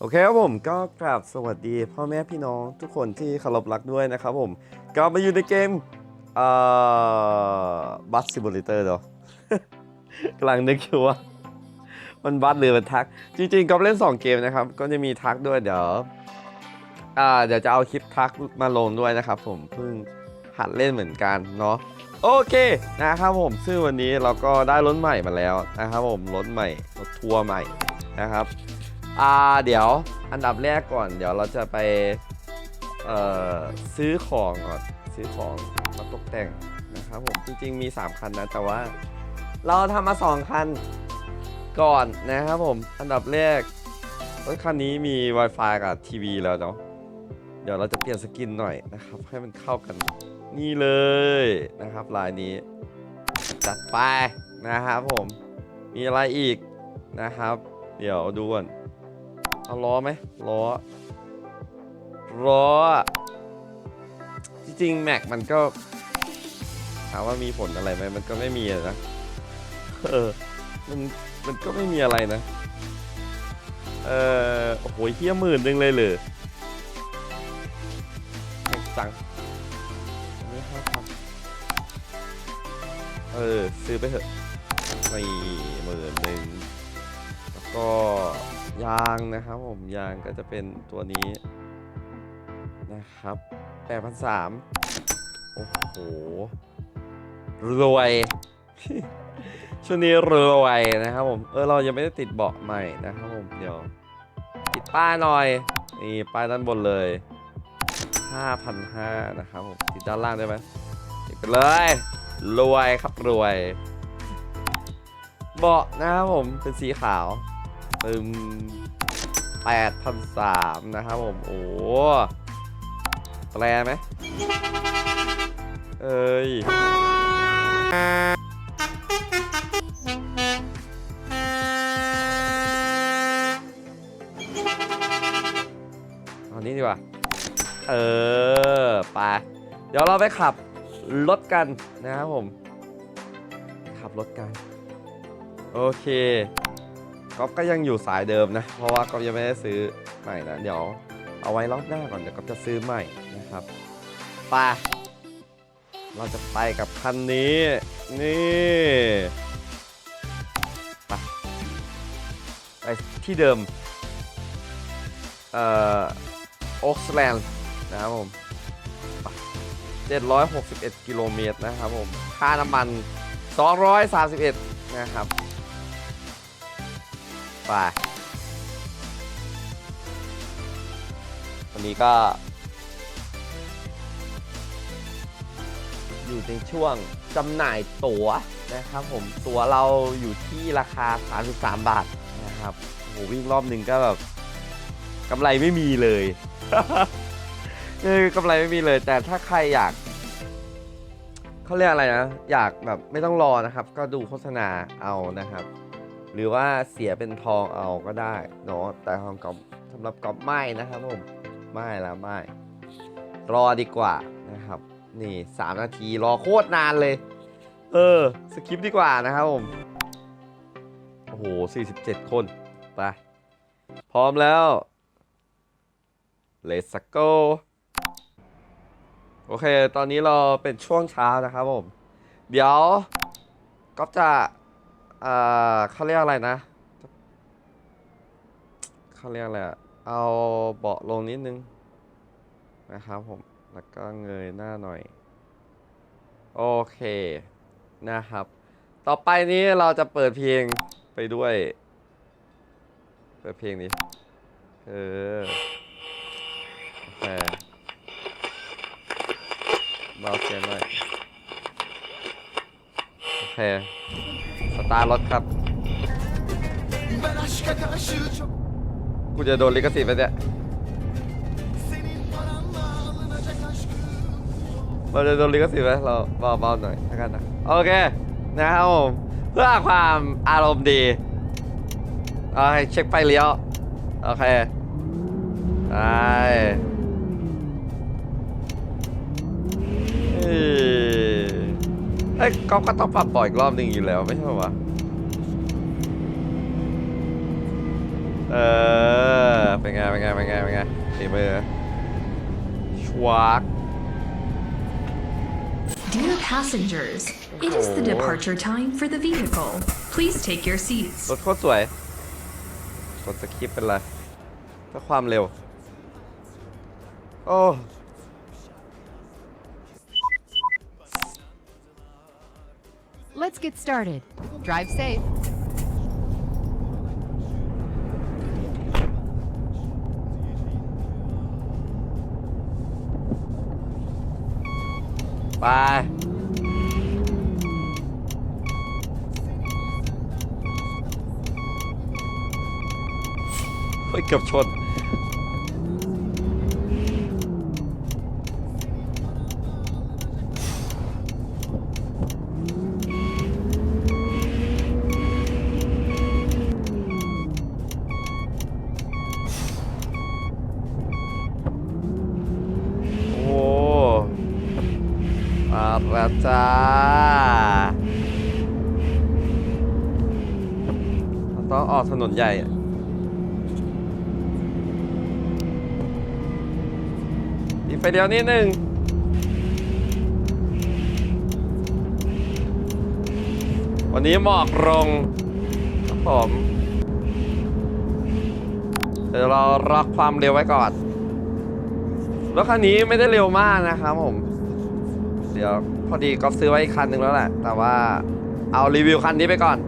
โอเคครับผมก็กราบสวัสดีพ่อแม่พี่น้องทุกคนที่เคารพรักด้วยนะครับผมกลับมาอยู่ในเกมเอ่อบัสซิมูเลเตอร์เนาะกำลังนึกอยู่ว่า มันบัสหรือมันทัก จริงๆก็เล่น 2 เกมนะครับ ก็จะมีทักด้วยเดี๋ยวอ่าเดี๋ยวจะเอาคลิปทักมาลงด้วยนะครับผมเพิ่งหัดเล่นเหมือนกันเนาะโอเคนะครับผมซึ่งวันนี้เราก็ได้รถใหม่มาแล้วนะครับผมรถใหม่รถทัวร์ใหม่นะครับ อ่าเดี๋ยวอันดับแรกก่อน เดี๋ยวเราจะไปเอ่อซื้อของก่อนซื้อของมาตกแต่งนะครับผมจริงๆมี 3 คันนะ แต่ว่าเราทำมา 2 คันก่อนนะครับผมอันดับแรกรถคันนี้มี Wi-Fi กับทีวีแล้วเนาะเดี๋ยวเราจะเปลี่ยนสกินหน่อยนะครับ ให้มันเข้ากันนี่เลยนะครับลายนี้จัดไปนะครับผมมีอะไรอีกนะครับ เดี๋ยวดูก่อน เอาล้อไหมล้อล้อจริงๆแม็กมันก็ถามว่ามีผลอะไรไหมมันก็ไม่มีนะเออมันมันก็ไม่มีอะไรนะ เออโอ้โหเฮี้ยหมื่นหนึ่งเลยเลยจังอันนี้ห้าพันเออ ซื้อไปเถอะไม่หมื่นหนึ่งแล้วก็ ยางนะครับผมยางก็จะเป็นตัวนี้นะครับ8,300โอ้โห รวย ช่วงนี้รวยนะครับผม เออเรายังไม่ได้ติดเบาะใหม่นะครับผมเดี๋ยว ติดป้ายหน่อย นี่ป้ายด้านบนเลย5,500นะครับผมติดด้านล่างได้ไหมติดไปเลย รวยครับรวย เบาะนะครับผมเป็นสีขาว ตึม8,003นะครับผม โอ้แปลไหมเอ้ยเอานี้ดีกว่า เออ ไป เดี๋ยวเราไปขับรถกันนะครับผม ขับรถกัน โอเค ก๊อฟก็ยังอยู่สายเดิมนะ เพราะว่าก๊อฟยังไม่ได้ซื้อใหม่นะ เดี๋ยวเอาไว้รอบหน้าก่อนเดี๋ยวก๊อฟจะซื้อใหม่นะครับไปเราจะไปกับคันนี้ นี่ไปไปที่เดิม เอ่อโอ๊กสแลนด์นะครับผมไป761 กิโลเมตรนะครับผม ค่าน้ำมัน 231 นะครับ ไปวันนี้ก็ อยู่ในช่วงจำหน่ายตั๋วนะครับผมตั๋วเราอยู่ที่ราคา 33 บาทนะครับโหวิ่งรอบหนึ่งก็แบบกำไรไม่มีเลยเออกำไรไม่มีเลย แต่ถ้าใครอยากเขาเรียกอะไรนะ อยากแบบไม่ต้องรอนะครับ ก็ดูโฆษณาเอานะครับ หรือว่าเสียเป็นทองเอาก็ได้เนาะแต่ของกอฟสำหรับกอฟไม่นะครับผมไม่แล้วไม่รอดีกว่านะครับ นี่ 3 นาทีรอโคตรนานเลย เออ สคิปดีกว่านะครับผม โอ้โห 47 คน ไป พร้อมแล้ว Let's go โอเค ตอนนี้เราเป็นช่วงเช้านะครับผม เดี๋ยวก็จะ อ่อเขาเรียกอะไรนะเขาเรียกอะไรเอาเบาะลงนิดนึง นะครับผม แล้วก็เงยหน้าหน่อย โอเคนะครับ ต่อไปนี้เราจะเปิดเพลงไปด้วย เปิดเพลงนี้ เออโอเคเบาเสียงหน่อย เคสตาร์รถครับ กูจะโดนลิขสิทธิ์ไปเนี่ยเราจะโดนลิขสิทธิ์ไหมเราเบาๆหน่อยแล้วกันนะ โอเค นะครับผมเพื่อความอารมณ์ดีเอาให้เช็คไฟเลี้ยว โอเค ได้ เอ้ยก๊อฟก็ต้องปรับปล่อยอีกรอบหนึ่งอยู่แล้วไม่ใช่เหรอวะเออไปเป็นไงเป็นไงเป็นไงเป็นไงฝีมือชวัก Dear passengers, it is the Oh. departure time for the vehicle. Please take your seats. รถโคตรสวยกดสคริปต์เป็นไรเพื่อความเร็ว โอ้ Let's get started. Drive safe. ไปเฮ้ นนใหญ่อะอีกไฟเดียวนิดนึงวันนี้หมอกลงครับผมเดี๋ยวเราล็อกความเร็วไว้ก่อนรถคันนี้ไม่ได้เร็วมากนะครับผม เดี๋ยวพอดีก็ซื้อไว้อีกคันหนึ่งแล้วแหละ แต่ว่าเอารีวิวคันนี้ไปก่อน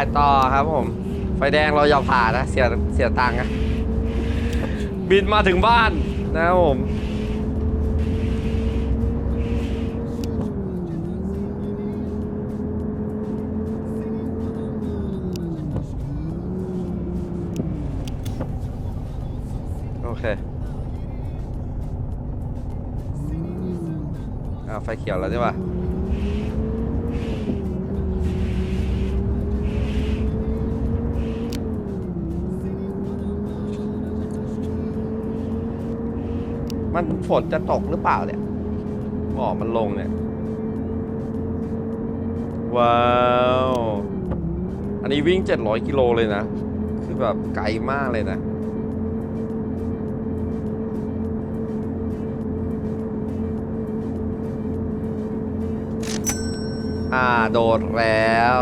ไปต่อครับผม ไฟแดงเราอย่าผ่านนะ เสียเสียตังค์อะบินมาถึงบ้านนะครับผม โอเคอ่าไฟเขียวแล้วใช่ปะ มันฝนจะตกหรือเปล่าเนี่ยหมอกมันลงเนี่ย ว้าว อันนี้วิ่ง 700 กิโลเลยนะ คือแบบไกลมากเลยนะอ่า โดดแล้ว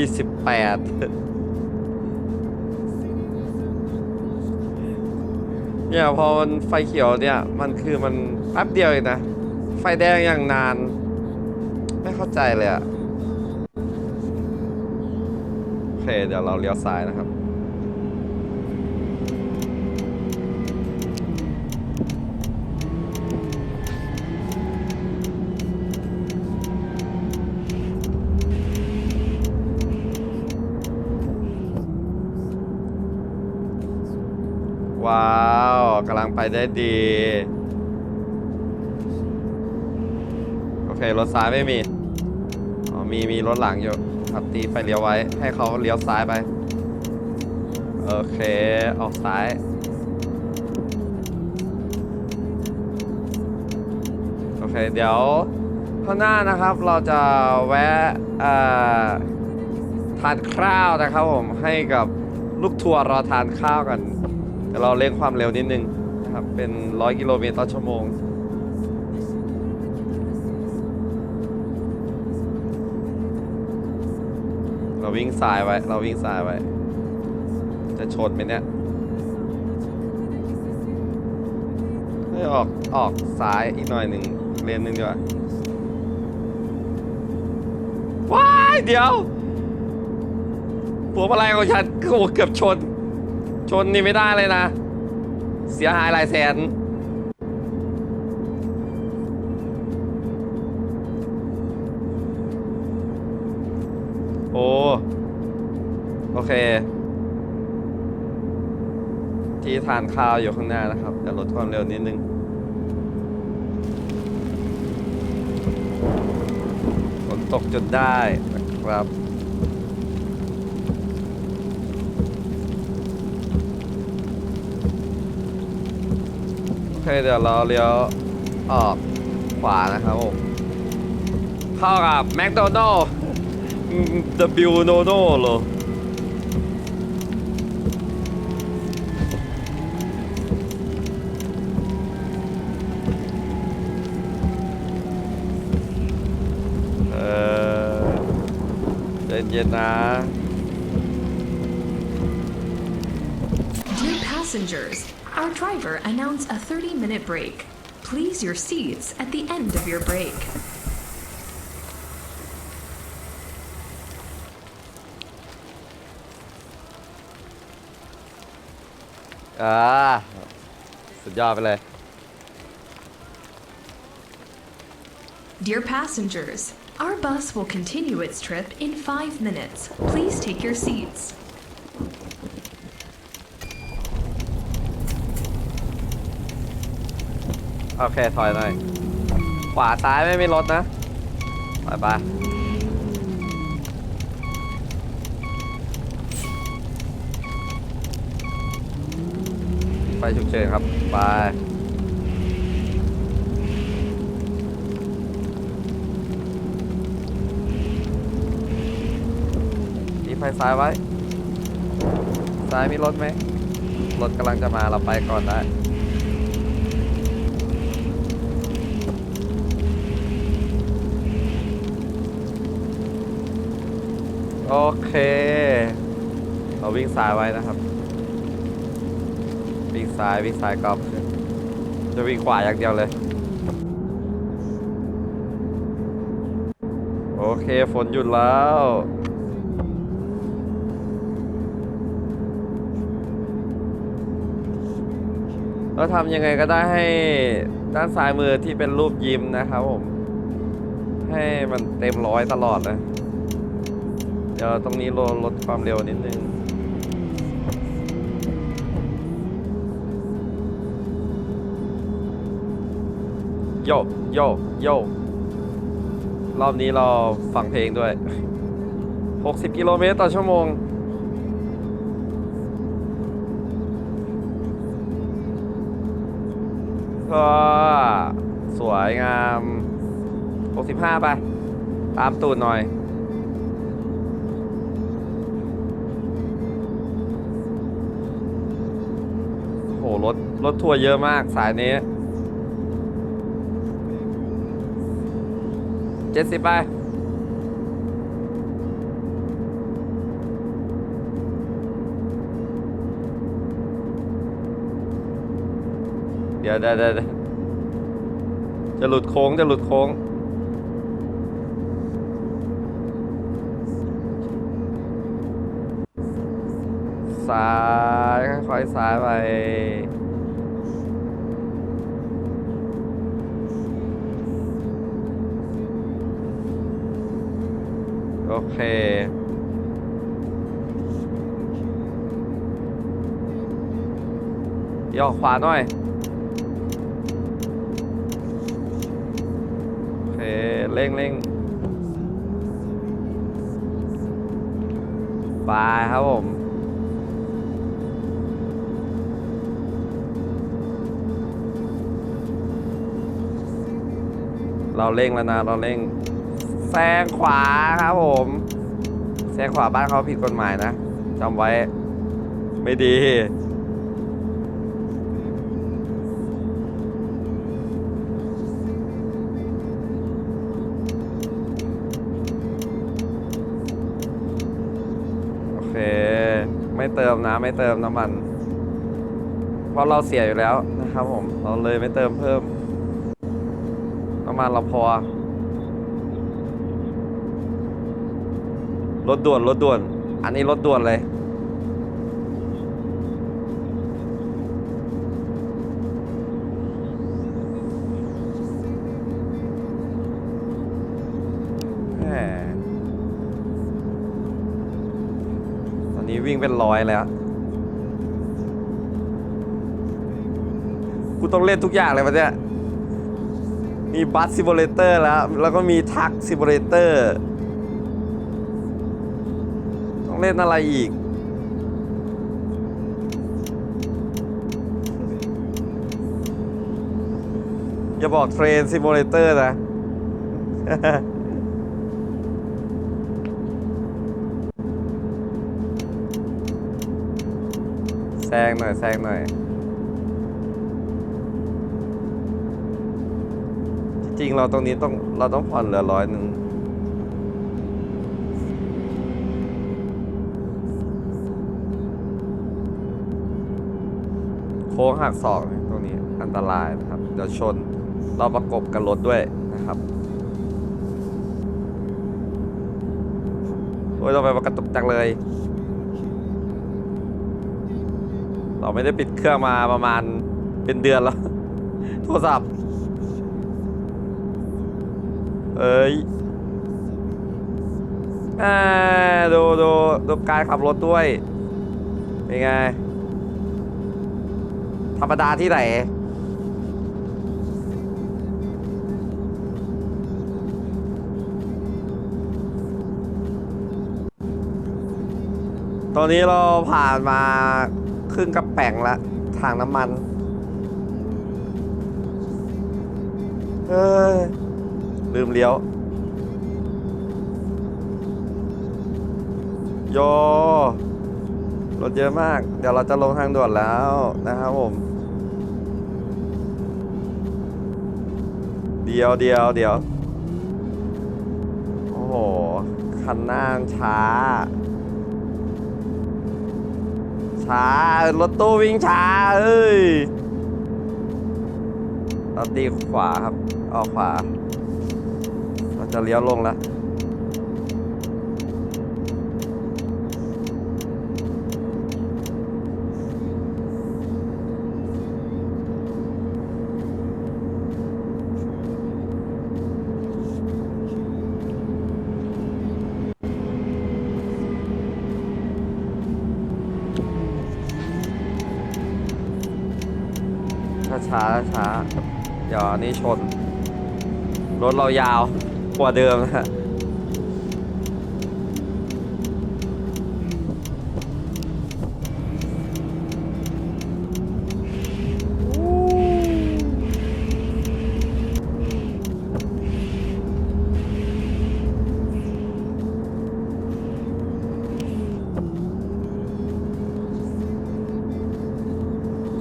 28 เนี่ยพอมันไฟเขียวเนี่ยมันคือมันแป๊บเดียวเองนะ ไฟแดงอย่างนาน ไม่เข้าใจเลยอะโอเคเดี๋ยวเราเลี้ยวซ้ายนะครับ ว้าวกำลังไปได้ดี โอเค รถซ้ายไม่มี อ๋อ มี มีรถหลังอยู่ขับตีไฟเลี้ยวไว้ ให้เขาเลี้ยวซ้ายไป โอเค ออกซ้าย โอเค เดี๋ยว ข้างหน้านะครับเราจะแวะทานข้าวนะครับผมให้กับลูกทัวร์รอทานข้าวกัน เดี๋ยวเราเร่งความเร็วนิดนึงนะครับเป็น100กิโลเมตรต่อชั่วโมงเราวิ่งสายไว้ เราวิ่งสายไว้ จะชนไหมเนี่ยให้ออกออกซ้ายอีกหน่อยหนึ่งเลนหนึ่งดีกว่าว้ายเดี๋ยวผัวอะไรของฉันโอ้เกือบชน ชนนี่ไม่ได้เลยนะ เสียหายหลายแสน โอ้ โอเค ที่ทานข้าวอยู่ข้างหน้านะครับเดี๋ยวลดความเร็วนิดนึงฝนตกจนได้นะครับ เคเดี๋ยวเราเลี้ยวออกขวานะครับผมเข้ากับแมคโดนัลล์ W โนโน่เหรอเออเย็นๆนะ Dear passengers, our driver announced a 30 minute break. Please your seats at the end of your break. อ่า สุดยอดไปเลย Dear passengers, our bus will continue its trip in five minutes. Please take your seats. โอเคถอยหน่อยขวาซ้ายไม่มีรถนะไปไปไฟฉุกเฉินครับไปมีไฟซ้ายไว้ ซ้ายมีรถไหมรถกำลังจะมาเราไปก่อนได้ โอเค เราวิ่งซ้ายไว้นะครับ วิ่งซ้ายวิ่งซ้ายกอบจะวิ่งขวาอย่างเดียวเลย โอเคฝนหยุดแล้วเราทำยังไงก็ได้ให้ด้านซ้ายมือที่เป็นรูปยิ้มนะครับผม ให้มันเต็มร้อยตลอดเลย ดี๋ยวตรงนี้ลดลดความเร็วนิดนึงโยโยโยรอบนี้เราฟังเพลงด้วย 60 กิโลเมตรต่อชั่วโมง สวยงาม 65 ไป ตามตูดหน่อย รถรถทัวร์เยอะมากสายนี้เจ็ดสิบไปเดี๋ยวเดี๋ยวเดี๋ยวจะหลุดโค้งจะหลุดโค้งซ้า ค่อยๆซ้ายไปโอเคย่อขวาหน่อย โอเค เร่งเร่งบายครับผม เราเร่งแล้วนะเราเร่งแซงขวาครับผมแซงขวาบ้านเขาผิดกฎหมายนะจำไว้ ไม่ดีโอเคไม่เติมนะไม่เติมน้ำมัน เพราะเราเสียอยู่แล้วนะครับผม เราเลยไม่เติมเพิ่ม มันเราพอ รถด่วนรถด่วน อันนี้รถด่วนเลยแหมตอนนี้วิ่งเป็นร้อยแล้วกูต้องเล่นทุกอย่างเลยปะเนี่ย มีบัสซิ m เลเตอร์แล้ว แล้วก็มีทักซิ m เลเตอร์ ต้องเล่นอะไรอีก อย่าบอกเทรนซิมูเลเตอร์นะ แซงหน่อย แซงหน่อย งเราตรงนี้ต้องเราต้องผ่อนเหลือร้อยหนึ่งโค้งหักศอกตรงนี้อันตรายนะครับเดี๋ยวชนเราประกบกับรถด้วยนะครับโอ้ยเราไปประกระตุกจังเลย เราไม่ได้ปิดเครื่องมาประมาณเป็นเดือนแล้ว โทรศัพท์ เอ้ยดูดูดูการขับรถด้วยเป็นไง ธรรมดาที่ไหนตอนนี้เราผ่านมาครึ่งกระแป่งละทางน้ำมันเฮ้ย ลืมเลี้ยว โยรถเยอะมาก เดี๋ยวเราจะลงทางด่วนแล้วนะครับผม เดียวเดียวเดียว โอ้โห คันหน้าช้า ช้า รถตู้วิ่งช้าเอ้ยเราตีขวาครับ ออกขวา จะเลี้ยวลงแล้วช้าช้าช้าเดี๋ยวอันนี้ชน รถเรายาว กว่าเดิมนะฮะ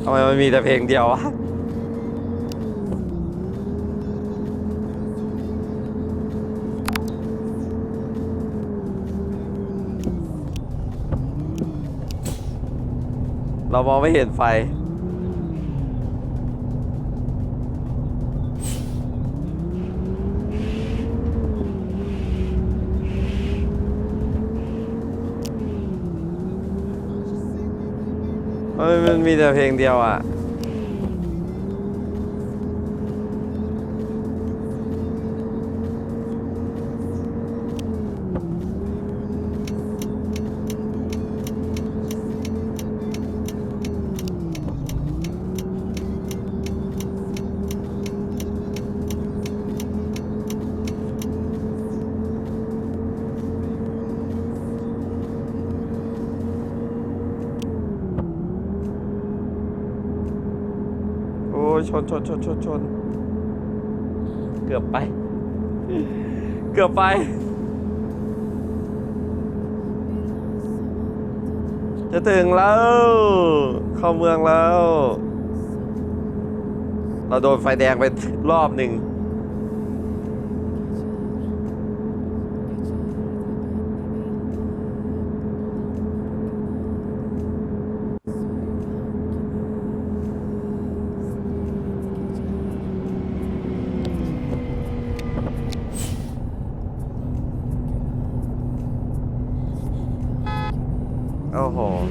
ทำไมมันมีแต่เพลงเดียววะ เรามองไม่เห็นไฟ มันมีแต่เพลงเดียวอะ ชนชนชนชนชนเกือบไป เกือบไป จะถึงแล้ว เข้าเมืองแล้ว เราโดนไฟแดงไปรอบหนึ่ง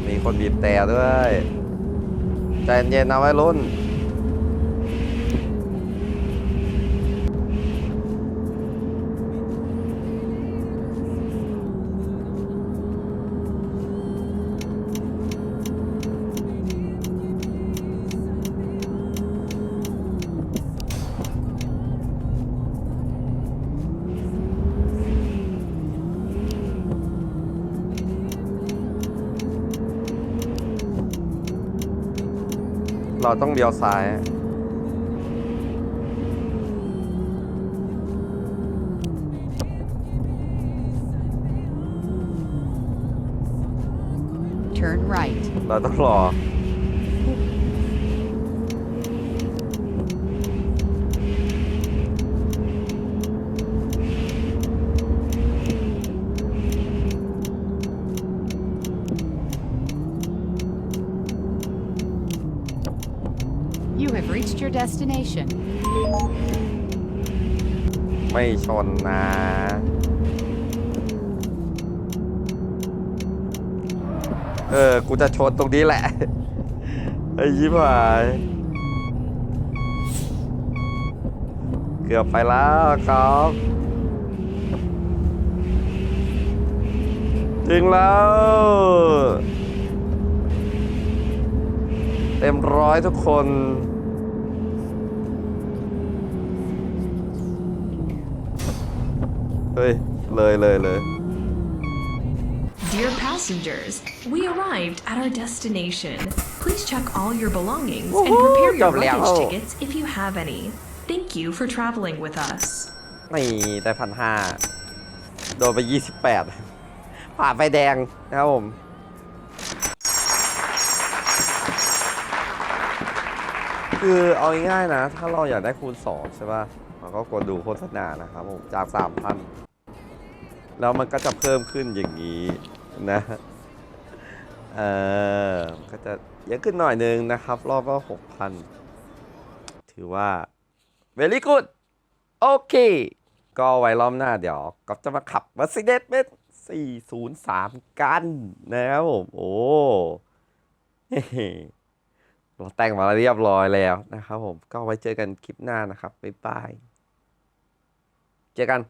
หมีคนบีบแต่ด้วย ใจเย็นๆนะวัยรุ่น เราต้องเลี้ยวซ้ายเราต้องรอ reached your destination. ไม่ชนนะ เออ กูจะชนตรงนี้แหละ ไอ้ยิ้มหาย เกือบไปแล้วครับถึงแล้ว เต็มร้อยทุกคน เฮ้ย เลยเลยเลย Dear passengers, we arrived at our destination. Please check all your belongings and Woohoo! prepare your จบแล้ว luggage tickets if you have any. Thank you for traveling with us. นี่ได้พันห้าโดนไปยี่สิบแปดผ่าไฟแดงนะครับผม คือเอาง่ายๆนะ ถ้าเราอยากได้คูณ 2 ใช่ป่ะเราก็กดดูโฆษณานะครับผม จาก 3,000 แล้วมันก็จะเพิ่มขึ้นอย่างนี้นะเออก็จะเยอะขึ้นหน่อยนึงนะครับ รอบก็6,000ถือว่า very good โอเค ก็ไว้รอบหน้าเดี๋ยวก็จะมาขับ Mercedes Benz 403 กันนะครับผม โอ้เราแต่งมาเรียบร้อยแล้วนะครับผม ก็ไว้เจอกันคลิปหน้านะครับ บ๊ายบาย เจอกัน